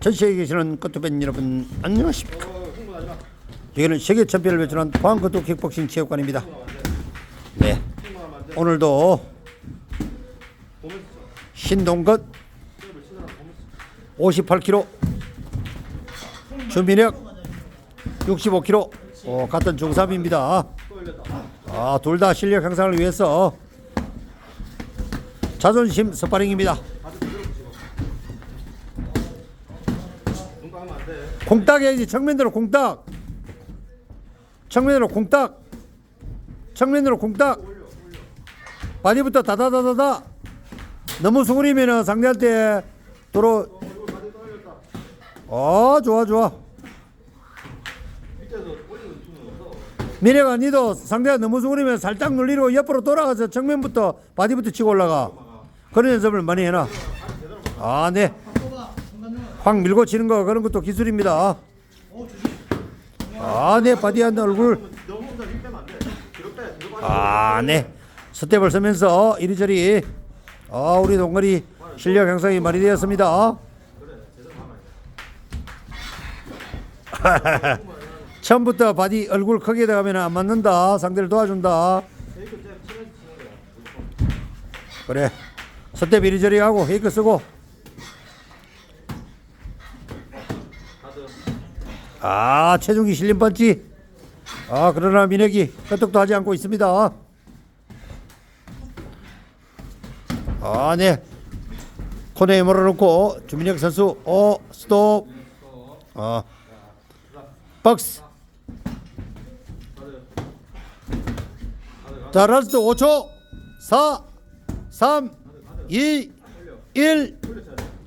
전시회에 계시는 커트밴 여러분 안녕하십니까? 여기는 세계 챔피언을 배출한 포항커트 킥복싱 체육관입니다. 네 오늘도 신동것 58kg 주민혁 65kg 어, 같은 중3입니다. 아, 둘 다 실력 향상을 위해서 자존심 스파링입니다. 공딱 해야지. 정면으로 공딱. 정면으로 공딱. 정면으로 공딱. 바디부터 다다다다다. 너무 수그리면은 상대한테 도로. 어 좋아 좋아. 미래가 니도 상대가 너무 수그리면 살짝 눌리고 옆으로 돌아가서 정면부터 바디부터 치고 올라가 그런 연습을 많이 해놔. 아 네 확 밀고 치는 거 그런 것도 기술입니다. 아 네. 바디한 얼굴. 아 네. 스텝을 서면서 이리저리. 아 우리 동거리 실력 향상이 많이 되었습니다. 처음부터 바디 얼굴 크게 나가면 안 맞는다. 상대를 도와준다. 그래. 스텝 이리저리 하고 페이크 쓰고. 아 체중이 실린 펀치. 아 그러나 민혁이 끄떡도 하지 않고 있습니다. 아 네. 코너에 몰아놓고 주민혁 선수 어 스톱. 어 박스. 자, 라스트 5초. 4, 3, 2, 1.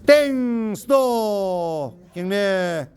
땡! 스톱! 경례.